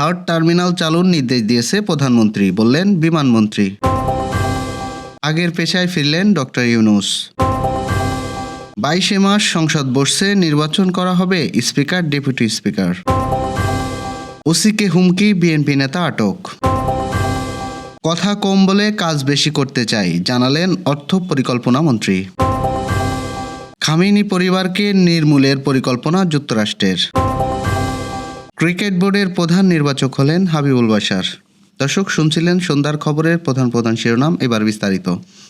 Third terminal চালুর নির্দেশ দিয়েছে প্রধানমন্ত্রী, বললেন বিমানমন্ত্রী আগের পেশায় ফিরলেন ডক্টর ইউনুস। বাইশে মাস সংসদ বসছে নির্বাচন করা হবে, স্পিকার, ডেপুটি স্পিকার। ওসিকে হুমকি, বিএনপি নেতা আটক। কথা কম বলে কাজ বেশি করতে চাই, জানালেন অর্থ পরিকল্পনা মন্ত্রী। খামিনি পরিবারকে নির্মূলের পরিকল্পনা যুক্তরাষ্ট্রের। ক্রিকেট বোর্ডের প্রধান নির্বাচক হলেন হাবিবুল বাশার। দর্শক, শুনছিলেন সন্ধ্যার খবরের প্রধান প্রধান শিরোনাম, এবার বিস্তারিত।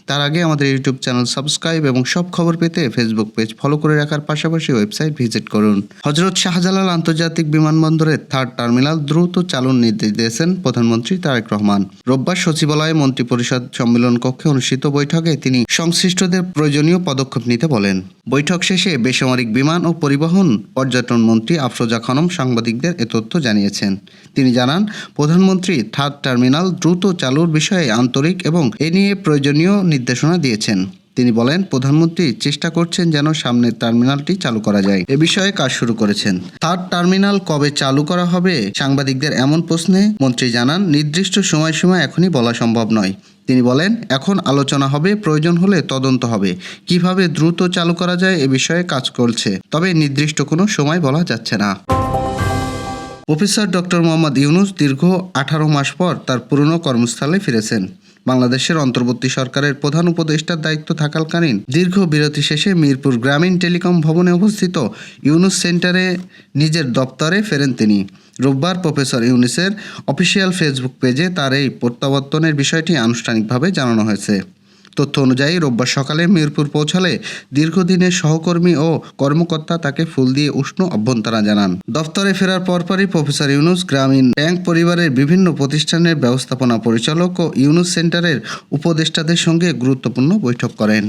তার আগে আমাদের ইউটিউব চ্যানেল সাবস্ক্রাইব এবং সব খবর পেতে ফেসবুক পেজ ফলো করে রাখার পাশাপাশি ওয়েবসাইট ভিজিট করুন। হজরত শাহজালাল আন্তর্জাতিক বিমানবন্দরের থার্ড টার্মিনাল দ্রুত চালুর নির্দেশ দিয়েছেন প্রধানমন্ত্রী তারেক রহমান। রোববার সচিবালয়ে মন্ত্রিপরিষদ সম্মেলন কক্ষে অনুষ্ঠিত বৈঠকে তিনি সংশ্লিষ্টদের প্রয়োজনীয় পদক্ষেপ নিতে বলেন। বৈঠক শেষে বেসামরিক বিমান ও পরিবহন পর্যটন মন্ত্রী আফরোজা খানম সাংবাদিকদের এ তথ্য জানিয়েছেন। তিনি জানান, প্রধানমন্ত্রী থার্ড টার্মিনাল দ্রুত চালুর বিষয়ে আন্তরিক এবং এ নিয়ে প্রয়োজনীয় নির্দেশনা দিয়েছেন। তিনি বলেন, প্রধানমন্ত্রী চেষ্টা করছেন যেন সামনের টার্মিনালটি চালু করা যায়। এ বিষয়ে কাজ শুরু করেছেন। থার্ড টার্মিনাল কবে চালু করা হবে, সাংবাদিকদের এমন প্রশ্নে মন্ত্রী জানান, নির্দিষ্ট সময়সীমা এখনই বলা সম্ভব নয়। তিনি বলেন, এখন আলোচনা হবে, প্রয়োজন হলে তদন্ত হবে। কীভাবে দ্রুত চালু করা যায় এ বিষয়ে কাজ করছে। তবে নির্দিষ্ট কোনো সময় বলা যাচ্ছে না। প্রফেসর ডক্টর মোহাম্মদ ইউনুস দীর্ঘ আঠারো মাস পর তার পুরনো কর্মস্থলে ফিরেছেন। বাংলাদেশের অন্তর্বর্তী সরকারের প্রধান উপদেষ্টার দায়িত্ব থাকাকালীন দীর্ঘ বিরতি শেষে মিরপুর গ্রামীণ টেলিকম ভবনে অবস্থিত ইউনুস সেন্টারে নিজের দপ্তরে ফেরেন তিনি। রোববার প্রফেসর ইউনুসের অফিসিয়াল ফেসবুক পেজে তার এই প্রত্যাবর্তনের বিষয়টি আনুষ্ঠানিকভাবে জানানো হয়েছে। তথ্য অনুযায়ী রোববার সকালে মিরপুর পৌঁছালে দীর্ঘদিনের সহকর্মী ও কর্মকর্তা তাকে ফুল দিয়ে উষ্ণ অভ্যন্তরা জানান। দফতরে ফেরার পরপরই প্রফেসর ইউনুস গ্রামীণ ব্যাংক পরিবারের বিভিন্ন প্রতিষ্ঠানের ব্যবস্থাপনা পরিচালক ও ইউনুস সেন্টারের উপদেষ্টাদের সঙ্গে গুরুত্বপূর্ণ বৈঠক করেন।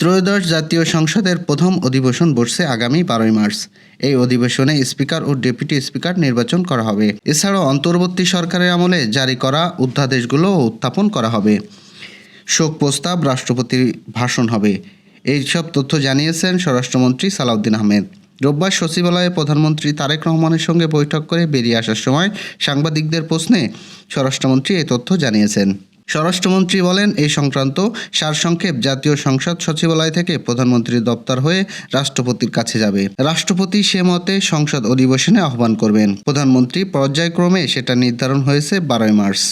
ত্রয়োদশ জাতীয় সংসদের প্রথম অধিবেশন বসছে আগামী বারোই মার্চ। এই অধিবেশনে স্পিকার ও ডেপুটি স্পিকার নির্বাচন করা হবে। এছাড়াও অন্তর্বর্তী সরকারের আমলে জারি করা অধ্যাদেশগুলো উত্থাপন করা হবে। শোক প্রস্তাব রাষ্ট্রপতির ভাষণ হবে। এইসব তথ্য জানিয়েছেন স্বরাষ্ট্রমন্ত্রী সালাউদ্দিন আহমেদ। রোববার সচিবালয়ে প্রধানমন্ত্রী তারেক রহমানের সঙ্গে বৈঠক করে বেরিয়ে আসার সময় সাংবাদিকদের প্রশ্নে স্বরাষ্ট্রমন্ত্রী এই তথ্য জানিয়েছেন। স্বরাষ্ট্রমন্ত্রী বলেন এই সংক্রান্ত সারসংক্ষেপ জাতীয় সংসদ সচিবালয় থেকে প্রধানমন্ত্রীর দপ্তর হয়ে রাষ্ট্রপতির কাছে যাবে। রাষ্ট্রপতি সে মতে সংসদ অধিবেশনে আহ্বান করবেন। প্রধানমন্ত্রী পর্যায়ক্রমে সেটা নির্ধারণ হয়েছে বারোই মার্চ।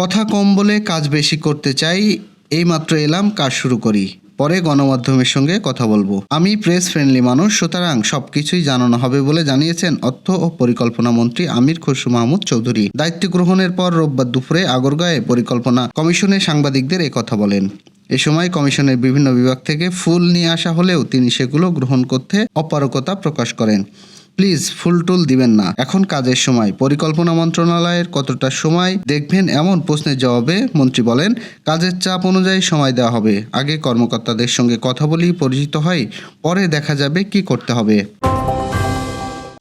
কথা কম বলে কাজ বেশি করতে চাই, এইমাত্র এলাম কাজ শুরু করি। পরে গণমাধ্যমের সঙ্গে কথা বলব। আমি প্রেস ফ্রেন্ডলি মানুষ, সুতরাং সবকিছুই জানানো হবে বলে জানিয়েছেন অর্থ ও পরিকল্পনা মন্ত্রী আমির খসরু মাহমুদ চৌধুরী। দায়িত্ব গ্রহণের পর রোববার দুপুরে আগরগাঁয়ে পরিকল্পনা কমিশনে সাংবাদিকদের কথা বলেন। এ সময় কমিশনের বিভিন্ন বিভাগ থেকে ফুল নিয়ে আসা হলেও তিনি সেগুলো গ্রহণ করতে অপারগতা প্রকাশ করেন। প্লিজ ফুলটুল দিবেন না। এখন কাজের সময়। পরিকল্পনা মন্ত্রণালয়ের কতটা সময়, দেখবেন এমন প্রশ্নের জবাবে মন্ত্রী বলেন, কাজের চাপ অনুযায়ী সময় দেওয়া হবে। আগে কর্মকর্তাদের সঙ্গে কথা বলি পরিচিত হয়, পরে দেখা যাবে কি করতে হবে।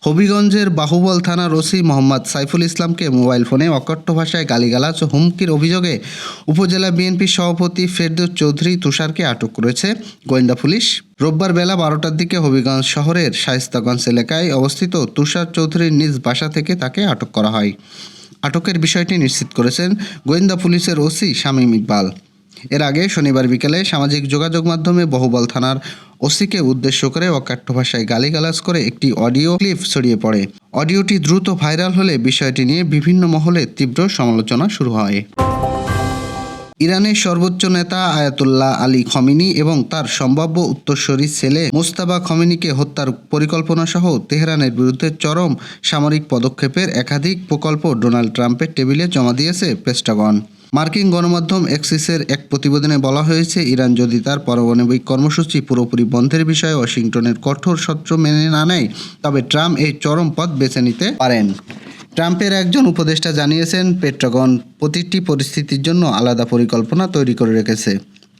হবিগঞ্জের বাহুবল থানার ওসি মোহাম্মদ সাইফুল ইসলামকে মোবাইল ফোনে অকট্য ভাষায় গালিগালাজ ও হুমকির অভিযোগে উপজেলা বিএনপির সভাপতি ফেরদৌস চৌধুরী তুষারকে আটক করেছে গোয়েন্দা পুলিশ। রোববার বেলা বারোটার দিকে হবিগঞ্জ শহরের শায়েস্তাগঞ্জ এলাকায় অবস্থিত তুষার চৌধুরীর নিজ বাসা থেকে তাকে আটক করা হয়। আটকের বিষয়টি নিশ্চিত করেছেন গোয়েন্দা পুলিশের ওসি শামীম ইকবাল। এর আগে শনিবার বিকেলে সামাজিক যোগাযোগ মাধ্যমে বহুবল থানার ওসিকে উদ্দেশ্য করে অকাট্য ভাষায় গালিগালাজ করে একটি অডিও ক্লিপ ছড়িয়ে পড়ে। অডিওটি দ্রুত ভাইরাল হলে বিষয়টি নিয়ে বিভিন্ন মহলে তীব্র সমালোচনা শুরু হয়। ইরানের সর্বোচ্চ নেতা আয়াতুল্লাহ আলী খমিনি এবং তার সম্ভাব্য উত্তরসূরি ছেলে মুস্তাবা খমিনিকে হত্যার পরিকল্পনা সহ তেহরানের বিরুদ্ধে চরম সামরিক পদক্ষেপের একাধিক প্রকল্প ডোনাল্ড ট্রাম্পের টেবিলে জমা দিয়েছে পেস্টাগন মার্কিন গণমাধ্যম এক্সিসের এক প্রতিবেদনে বলা হয়েছে, ইরান যদি তার পারমাণবিক কর্মসূচি পুরোপুরি বন্ধের বিষয়ে ওয়াশিংটনের কঠোর শর্ত মেনে না নেয়, তবে ট্রাম্প এই চরম পথ বেছে নিতে পারেন। ট্রাম্পের একজন উপদেষ্টা জানিয়েছেন, পেট্রাগন প্রতিটি পরিস্থিতির জন্য আলাদা পরিকল্পনা তৈরি করে রেখেছে,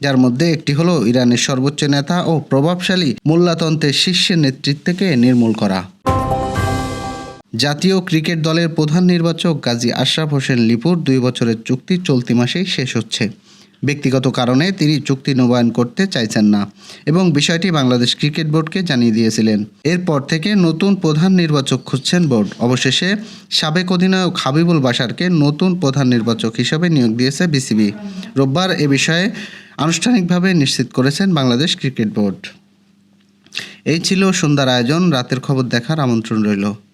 যার মধ্যে একটি হলো ইরানের সর্বোচ্চ নেতা ও প্রভাবশালী মোল্লাতন্ত্রের শীর্ষের নেতৃত্বকে নির্মূল করা। জাতীয় ক্রিকেট দলের প্রধান নির্বাচক গাজী আশরাফ হোসেন লিপুর দুই বছরের চুক্তি চলতি মাসেই শেষ হচ্ছে। ব্যক্তিগত কারণে তিনি চুক্তি নবায়ন করতে চাইছেন না এবং বিষয়টি বাংলাদেশ ক্রিকেট বোর্ডকে জানিয়ে দিয়েছিলেন। এরপর থেকে নতুন প্রধান নির্বাচক খুঁজছেন বোর্ড। অবশেষে সাবেক অধিনায়ক হাবিবুল বাশারকে নতুন প্রধান নির্বাচক হিসেবে নিয়োগ দিয়েছে বিসিবি। রোববার এ বিষয়ে আনুষ্ঠানিকভাবে নিশ্চিত করেছেন বাংলাদেশ ক্রিকেট বোর্ড। এই ছিল সন্ধ্যার আয়োজন। রাতের খবর দেখার আমন্ত্রণ রইল।